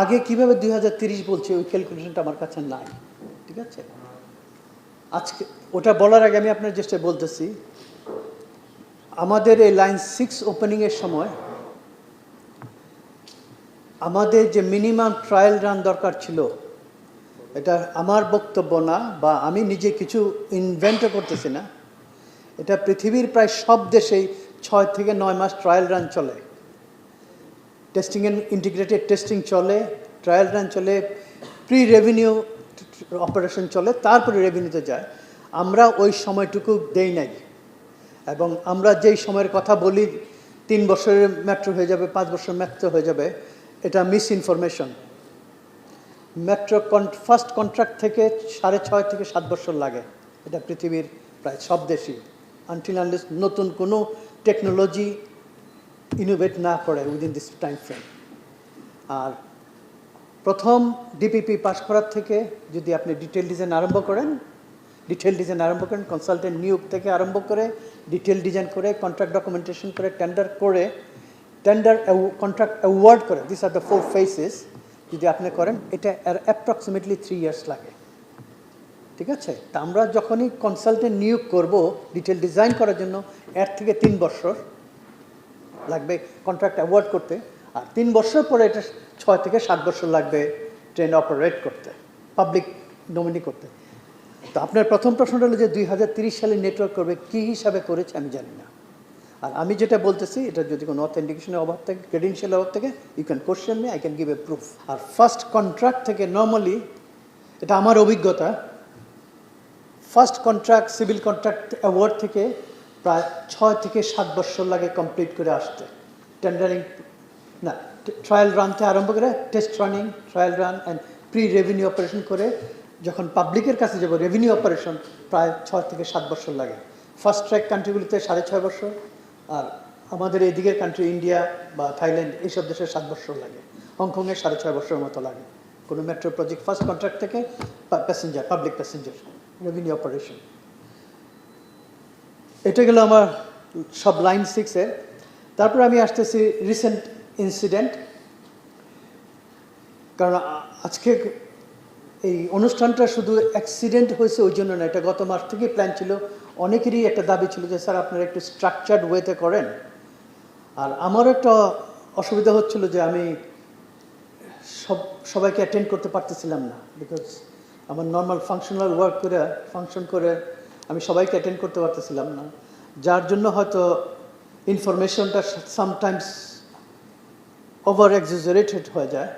আগে কীভাবে দুই হাজার তিরিশ বলছে, ওই ক্যালকুলেশনটা আমার কাছে নাই, ঠিক আছে? আজকে, ওটা বলার আগে আমি আপনার চেষ্টা বলতেছি, আমাদের এই লাইন সিক্স ওপেনিংয়ের সময় আমাদের যে মিনিমাম ট্রায়াল রান দরকার ছিল, এটা আমার বক্তব্য না, বা আমি নিজে কিছু ইনভেন্টও করতেছি না, এটা পৃথিবীর প্রায় সব দেশেই ছয় থেকে নয় মাস ট্রায়াল রান চলে। টেস্টিং এন্ড ইন্টিগ্রেটেড টেস্টিং চলে ট্রায়াল রান চলে প্রি রেভিনিউ অপারেশন চলে, তারপরে রেভিনিউতে যায়। আমরা ওই সময়টুকু দেই নাই। এবং আমরা যেই সময়ের কথা বলি, তিন বছরের মেট্রো হয়ে যাবে, পাঁচ বছর মেট্রো হয়ে যাবে, এটা miss information metro first contract থেকে সাড়ে ছয় থেকে সাত বছর লাগে। এটা পৃথিবীর প্রায় সব দেশই। আনটিল নতুন কোনো টেকনোলজি ইনোভেট না করে উইদিন দিস টাইম ফ্রেম আর প্রথম ডিপিপি পাস করার থেকে যদি আপনি ডিটেল ডিজাইন আরম্ভ করেন ডিটেল ডিজাইন আরম্ভ করেন কনসালটেন্ট নিয়োগ থেকে আরম্ভ করে ডিটেল ডিজাইন করে কন্ট্রাক্ট ডকুমেন্টেশন করে টেন্ডার করে টেন্ডার কন্ট্রাক্ট অ্যাওয়ার্ড করে this are the four phases যদি আপনি করেন, এটা অ্যাপ্রক্সিমেটলি থ্রি ইয়ার্স লাগে। ঠিক আছে? তা আমরা যখনই কনসালটেন্ট নিয়োগ করব ডিটেল ডিজাইন করার জন্য, এর থেকে তিন বছর। লাগবে কন্ট্রাক্ট অ্যাওয়ার্ড করতে। আর তিন বছর পরে এটা ছয় থেকে সাত বছর লাগবে ট্রেন অপারেট করতে পাবলিক নমিনি করতে। তো আপনার প্রথম প্রশ্নটা হলো যে দুই হাজার তিরিশ সালে নেটওয়ার্ক করবে, কী হিসাবে করেছে আমি জানি না। আর আমি যেটা বলতেছি, এটা যদি কোনো অথেন্টিকেশনের অভাব থাকে ক্রেডেন্সিয়াল অভাব থাকে you can question me I can give a proof or first contract থেকে নর্মালি এটা আমার অভিজ্ঞতা first contract civil contract award থেকে প্রায় ছয় থেকে সাত বছর লাগে কমপ্লিট করে আসতে। টেন্ডারিং না ট্রায়াল রানতে আরম্ভ করে test running trial run and pre revenue operation করে যখন পাবলিকের কাছে যাব রেভিনিউ অপারেশন প্রায় ছয় থেকে সাত বছর লাগে। ফার্স্ট ট্র্যাক কান্ট্রিগুলিতে সাড়ে ছয় বছর আর আমাদের এদিকের কান্ট্রি ইন্ডিয়া বা থাইল্যান্ড এইসব দেশে সাত বছর লাগে। হংকংয়ে সাড়ে ছয় বছরের মতো লাগে। কোনো মেট্রো প্রজেক্ট ফার্স্ট কন্ট্রাক্ট থেকে passenger public passenger revenue operation এটা গেল আমার সব লাইন সিক্সের তারপর আমি আসতেছি রিসেন্ট ইনসিডেন্ট কারণ আজকে এই অনুষ্ঠানটা শুধু অ্যাক্সিডেন্ট হয়েছে ওই জন্য না, এটা গত মাস থেকেই প্ল্যান ছিল। অনেকেরই একটা দাবি ছিল যে, স্যার, আপনারা একটু স্ট্রাকচার্ড ওয়েতে করেন। আর আমারও একটা অসুবিধা হচ্ছিল যে, আমি সব, সবাইকে অ্যাটেন্ড করতে পারতেছিলাম না। বিকজ আমার নর্মাল ফাংশনাল ওয়ার্ক করে ফাংশন করে আমি সবাইকে অ্যাটেন্ড করতে পারতেছিলাম না। যার জন্য হয়তো ইনফরমেশনটা সামটাইমস ওভার এক্সিজারেটেড হয়ে যায়।